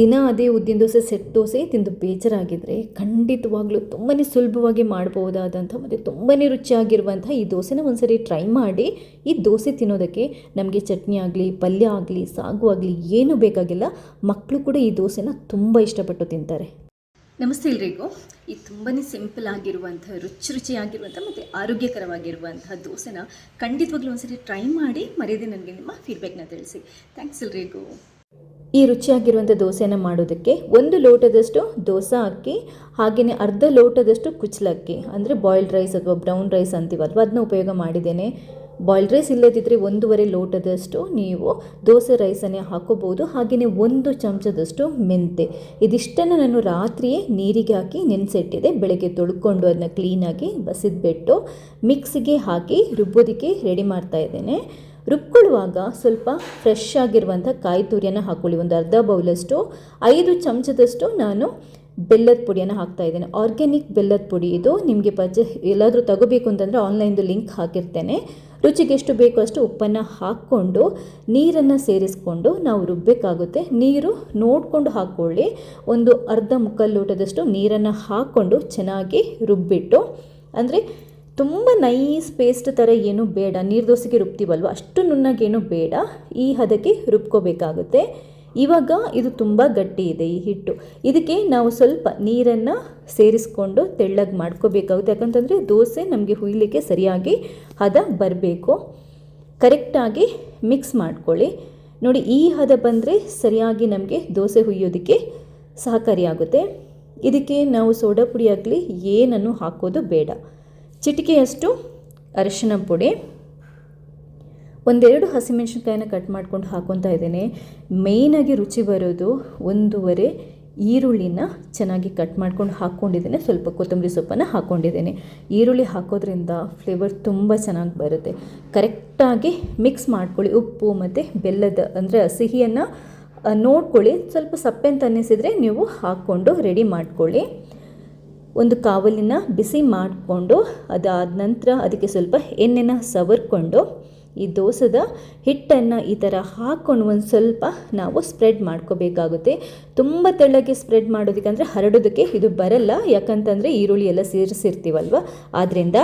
ದಿನ ಅದೇ ಉದ್ದಿನ ದೋಸೆ, ಸೆಟ್ ದೋಸೆ ತಿಂದು ಬೇಜಾರಾಗಿದ್ದರೆ ಖಂಡಿತವಾಗ್ಲೂ ತುಂಬಾ ಸುಲಭವಾಗಿ ಮಾಡ್ಬೋದಾದಂಥ ಮತ್ತು ತುಂಬಾ ರುಚಿಯಾಗಿರುವಂಥ ಈ ದೋಸೆನ ಒಂದ್ಸರಿ ಟ್ರೈ ಮಾಡಿ ಈ ದೋಸೆ ತಿನ್ನೋದಕ್ಕೆ ನಮಗೆ ಚಟ್ನಿ ಆಗಲಿ, ಪಲ್ಯ ಆಗಲಿ, ಸಾಗು ಆಗಲಿ ಏನೂ ಬೇಕಾಗಿಲ್ಲ. ಮಕ್ಕಳು ಕೂಡ ಈ ದೋಸೆನ ತುಂಬ ಇಷ್ಟಪಟ್ಟು ತಿಂತಾರೆ. ನಮಸ್ತೆ ಎಲ್ರಿಗೂ. ಈ ತುಂಬಾ ಸಿಂಪಲ್ ಆಗಿರುವಂಥ, ರುಚಿ ರುಚಿಯಾಗಿರುವಂಥ ಮತ್ತು ಆರೋಗ್ಯಕರವಾಗಿರುವಂಥ ದೋಸೆನ ಖಂಡಿತವಾಗ್ಲೂ ಒಂದ್ಸರಿ ಟ್ರೈ ಮಾಡಿ ಮರೆಯದೆ ನನಗೆ ನಿಮ್ಮ ಫೀಡ್ಬ್ಯಾಕ್ನ ತಿಳಿಸಿ. ಥ್ಯಾಂಕ್ಸ್ ಎಲ್ರಿಗೂ. ಈ ರುಚಿಯಾಗಿರುವಂಥ ದೋಸೆನ ಮಾಡೋದಕ್ಕೆ ಒಂದು ಲೋಟದಷ್ಟು ದೋಸೆ ಅಕ್ಕಿ ಹಾಗೆಯೇ ಅರ್ಧ ಲೋಟದಷ್ಟು ಕುಚ್ಚಲಕ್ಕಿ, ಅಂದರೆ ಬಾಯ್ಲ್ಡ್ ರೈಸ್ ಅಥವಾ ಬ್ರೌನ್ ರೈಸ್ ಅಂತೀವಲ್ವ ಅದನ್ನ ಉಪಯೋಗ ಮಾಡಿದ್ದೇನೆ. ಬಾಯ್ಲ್ಡ್ ರೈಸ್ ಇಲ್ಲದಿದ್ದರೆ ಒಂದೂವರೆ ಲೋಟದಷ್ಟು ನೀವು ದೋಸೆ ರೈಸನ್ನೇ ಹಾಕೋಬೋದು ಹಾಗೆಯೇ ಒಂದು ಚಮಚದಷ್ಟು ಮೆಂತೆ. ಇದಿಷ್ಟನ್ನು ನಾನು ರಾತ್ರಿಯೇ ನೀರಿಗೆ ಹಾಕಿ ನೆನೆಸಿಟ್ಟಿದೆ, ಬೆಳಗ್ಗೆ ತೊಳ್ಕೊಂಡು ಅದನ್ನ ಕ್ಲೀನಾಗಿ ಬಸಿದ್ಬಿಟ್ಟು ಮಿಕ್ಸಿಗೆ ಹಾಕಿ ರುಬ್ಬೋದಕ್ಕೆ ರೆಡಿ ಮಾಡ್ತಾ ಇದ್ದೇನೆ. ರುಬ್ಕೊಳ್ಳುವಾಗ ಸ್ವಲ್ಪ ಫ್ರೆಶ್ ಆಗಿರುವಂಥ ಕಾಯಿ ತುರಿಯನ್ನು ಹಾಕ್ಕೊಳ್ಳಿ ಒಂದು ಅರ್ಧ ಬೌಲಷ್ಟು ಐದು ಚಮಚದಷ್ಟು ನಾನು ಬೆಲ್ಲದ ಪುಡಿಯನ್ನು ಹಾಕ್ತಾ ಇದ್ದೇನೆ. ಆರ್ಗ್ಯಾನಿಕ್ ಬೆಲ್ಲದ ಪುಡಿ ಇದು. ನಿಮಗೆ ಪರ್ಚೆ ಎಲ್ಲಾದರೂ ತಗೋಬೇಕು ಅಂತಂದರೆ ಆನ್ಲೈನ್ದು ಲಿಂಕ್ ಹಾಕಿರ್ತೇನೆ. ರುಚಿಗೆ ಎಷ್ಟು ಬೇಕೋ ಅಷ್ಟು ಉಪ್ಪನ್ನು ಹಾಕ್ಕೊಂಡು, ನೀರನ್ನು ಸೇರಿಸ್ಕೊಂಡು ನಾವು ರುಬ್ಬಬೇಕಾಗುತ್ತೆ ನೀರು ನೋಡಿಕೊಂಡು ಹಾಕ್ಕೊಳ್ಳಿ ಒಂದು ಅರ್ಧ ಮುಕ್ಕಲ್ಲೂಟದಷ್ಟು ನೀರನ್ನು ಹಾಕ್ಕೊಂಡು ಚೆನ್ನಾಗಿ ರುಬ್ಬಿಟ್ಟು, ಅಂದರೆ ತುಂಬ ನೈಸ್ ಪೇಸ್ಟ್ ಥರ ಏನು ಬೇಡ. ನೀರು ದೋಸೆಗೆ ರುಬ್ತೀವಲ್ವ? ಅಷ್ಟು ನುಣ್ಣಗೇನು ಬೇಡ. ಈ ಹದಕ್ಕೆ ರುಬ್ಕೋಬೇಕಾಗುತ್ತೆ. ಇವಾಗ ಇದು ತುಂಬ ಗಟ್ಟಿ ಇದೆ ಈ ಹಿಟ್ಟು. ಇದಕ್ಕೆ ನಾವು ಸ್ವಲ್ಪ ನೀರನ್ನು ಸೇರಿಸ್ಕೊಂಡು ತೆಳ್ಳಗೆ ಮಾಡ್ಕೋಬೇಕಾಗುತ್ತೆ. ಯಾಕಂತಂದರೆ ದೋಸೆ ನಮಗೆ ಹುಯ್ಲಿಕ್ಕೆ ಸರಿಯಾಗಿ ಹದ ಬರಬೇಕು. ಕರೆಕ್ಟಾಗಿ ಮಿಕ್ಸ್ ಮಾಡ್ಕೊಳ್ಳಿ. ನೋಡಿ, ಈ ಹದ ಬಂದರೆ ಸರಿಯಾಗಿ ನಮಗೆ ದೋಸೆ ಹುಯ್ಯೋದಕ್ಕೆ ಸಹಕಾರಿಯಾಗುತ್ತೆ. ಇದಕ್ಕೆ ನಾವು ಸೋಡಾ ಪುಡಿ ಆಗಲಿ, ಏನನ್ನು ಹಾಕೋದು ಬೇಡ. ಚಿಟಿಕೆಯಷ್ಟು ಅರಿಶಿನ ಪುಡಿ. ಒಂದೆರಡು ಹಸಿಮೆಣಸಿನ್ಕಾಯಿನ ಕಟ್ ಮಾಡ್ಕೊಂಡು ಹಾಕೊತಾ ಇದ್ದೇನೆ. ಮೇಯ್ನಾಗಿ ರುಚಿ ಬರೋದು ಒಂದೂವರೆ ಈರುಳ್ಳಿನ ಚೆನ್ನಾಗಿ ಕಟ್ ಮಾಡ್ಕೊಂಡು ಹಾಕ್ಕೊಂಡಿದ್ದೇನೆ. ಸ್ವಲ್ಪ ಕೊತ್ತಂಬರಿ ಸೊಪ್ಪನ್ನು ಹಾಕ್ಕೊಂಡಿದ್ದೇನೆ. ಈರುಳ್ಳಿ ಹಾಕೋದ್ರಿಂದ ಫ್ಲೇವರ್ ತುಂಬ ಚೆನ್ನಾಗಿ ಬರುತ್ತೆ. ಕರೆಕ್ಟಾಗಿ ಮಿಕ್ಸ್ ಮಾಡ್ಕೊಳ್ಳಿ. ಉಪ್ಪು ಮತ್ತು ಬೆಲ್ಲದ ಅಂದರೆ ಸಿಹಿಯನ್ನು ನೋಡ್ಕೊಳ್ಳಿ. ಸ್ವಲ್ಪ ಸಪ್ಪೆ ಅಂತ ಅನ್ನಿಸಿದರೆ ನೀವು ಹಾಕ್ಕೊಂಡು ರೆಡಿ ಮಾಡ್ಕೊಳ್ಳಿ. ಒಂದು ಕಾವಲಿನ ಬಿಸಿ ಮಾಡಿಕೊಂಡು ಅದಾದ ನಂತರ ಅದಕ್ಕೆ ಸ್ವಲ್ಪ ಎಣ್ಣೆನ ಸವರ್ಕೊಂಡು ಈ ದೋಸೆದ ಹಿಟ್ಟನ್ನು ಈ ಥರ ಹಾಕ್ಕೊಂಡು ಒಂದು ಸ್ವಲ್ಪ ನಾವು ಸ್ಪ್ರೆಡ್ ಮಾಡ್ಕೋಬೇಕಾಗುತ್ತೆ. ತುಂಬ ತೆಳ್ಳಗೆ ಸ್ಪ್ರೆಡ್ ಮಾಡೋದಕ್ಕಂದರೆ ಹರಡೋದಕ್ಕೆ ಇದು ಬರಲ್ಲ. ಯಾಕಂತಂದರೆ ಈರುಳ್ಳಿ ಎಲ್ಲ ಸೇರಿಸಿರ್ತೀವಲ್ವ? ಆದ್ದರಿಂದ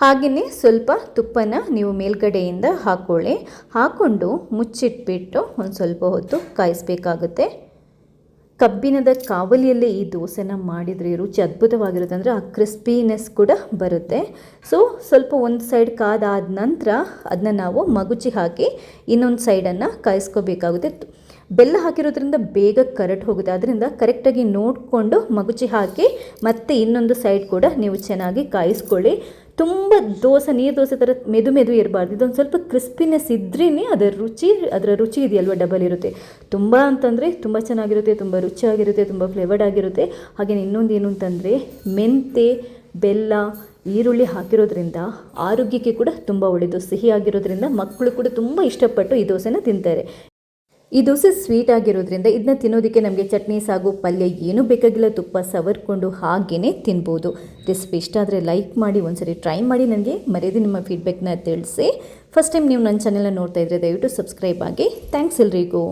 ಹಾಗೆಯೇ ಸ್ವಲ್ಪ ತುಪ್ಪನ ನೀವು ಮೇಲ್ಗಡೆಯಿಂದ ಹಾಕ್ಕೊಳ್ಳಿ ಹಾಕ್ಕೊಂಡು ಮುಚ್ಚಿಟ್ಬಿಟ್ಟು ಒಂದು ಸ್ವಲ್ಪ ಹೊತ್ತು ಕಾಯಿಸ್ಬೇಕಾಗುತ್ತೆ. ಕಬ್ಬಿಣದ ಕಾವಲಿಯಲ್ಲೇ ಈ ದೋಸೆನ ಮಾಡಿದರೆ ರುಚಿ ಅದ್ಭುತವಾಗಿರುತ್ತೆ ಅಂದರೆ ಆ ಕ್ರಿಸ್ಪಿನೆಸ್ ಕೂಡ ಬರುತ್ತೆ. ಸೊ ಸ್ವಲ್ಪ ಒಂದು ಸೈಡ್ ಕಾದಾದ ನಂತರ ಅದನ್ನ ನಾವು ಮಗುಚಿ ಹಾಕಿ ಇನ್ನೊಂದು ಸೈಡನ್ನು ಕಾಯಿಸ್ಕೋಬೇಕಾಗುತ್ತೆ. ಬೆಲ್ಲ ಹಾಕಿರೋದ್ರಿಂದ ಬೇಗ ಕರೆಟ್ ಹೋಗುತ್ತೆ. ಅದರಿಂದ ಕರೆಕ್ಟಾಗಿ ನೋಡಿಕೊಂಡು ಮಗುಚಿ ಹಾಕಿ ಮತ್ತೆ ಇನ್ನೊಂದು ಸೈಡ್ ಕೂಡ ನೀವು ಚೆನ್ನಾಗಿ ಕಾಯಿಸ್ಕೊಳ್ಳಿ. ತುಂಬ ದೋಸೆ, ನೀರು ದೋಸೆ ಥರ ಮೆದು ಮೆದು ಇರಬಾರ್ದು. ಇದೊಂದು ಸ್ವಲ್ಪ ಕ್ರಿಸ್ಪಿನೆಸ್ ಇದ್ರೇ ಅದರ ರುಚಿ ಅದರ ರುಚಿ ಇದೆಯಲ್ವ ಡಬಲ್ ಇರುತ್ತೆ. ತುಂಬ ಅಂತಂದರೆ ತುಂಬ ಚೆನ್ನಾಗಿರುತ್ತೆ, ತುಂಬ ರುಚಿಯಾಗಿರುತ್ತೆ, ತುಂಬ ಫ್ಲೇವರ್ಡ್ ಆಗಿರುತ್ತೆ. ಹಾಗೆಯೇ ಇನ್ನೊಂದು ಏನು ಅಂತಂದರೆ ಮೆಂತೆ, ಬೆಲ್ಲ, ಈರುಳ್ಳಿ ಹಾಕಿರೋದ್ರಿಂದ ಆರೋಗ್ಯಕ್ಕೆ ಕೂಡ ತುಂಬ ಒಳ್ಳೆಯದು ಸಿಹಿಯಾಗಿರೋದ್ರಿಂದ ಮಕ್ಕಳು ಕೂಡ ತುಂಬ ಇಷ್ಟಪಟ್ಟು ಈ ದೋಸೆನ ತಿಂತಾರೆ. ಈ ದೋಸೆ ಸ್ವೀಟ್ ಆಗಿರೋದ್ರಿಂದ ಇದನ್ನ ತಿನ್ನೋದಕ್ಕೆ ನಮಗೆ ಚಟ್ನಿ, ಸಾಗು, ಪಲ್ಯ ಏನೂ ಬೇಕಾಗಿಲ್ಲ. ತುಪ್ಪ ಸವರ್ಕೊಂಡು ಹಾಗೇ ತಿನ್ಬೋದು. ರೆಸಿಪಿ ಇಷ್ಟ ಆದರೆ ಲೈಕ್ ಮಾಡಿ, ಒಂದ್ಸರಿ ಟ್ರೈ ಮಾಡಿ ನನಗೆ ಮರ್ಯಾದೆ ನಿಮ್ಮ ಫೀಡ್ಬ್ಯಾಕ್ನ ತಿಳಿಸಿ. ಫಸ್ಟ್ ಟೈಮ್ ನೀವು ನನ್ನ ಚಾನೆಲ್ನ ನೋಡ್ತಾ ಇದ್ದರೆ ದಯವಿಟ್ಟು ಸಬ್ಸ್ಕ್ರೈಬ್ ಆಗಿ. ಥ್ಯಾಂಕ್ಸ್ ಎಲ್ರಿಗೂ.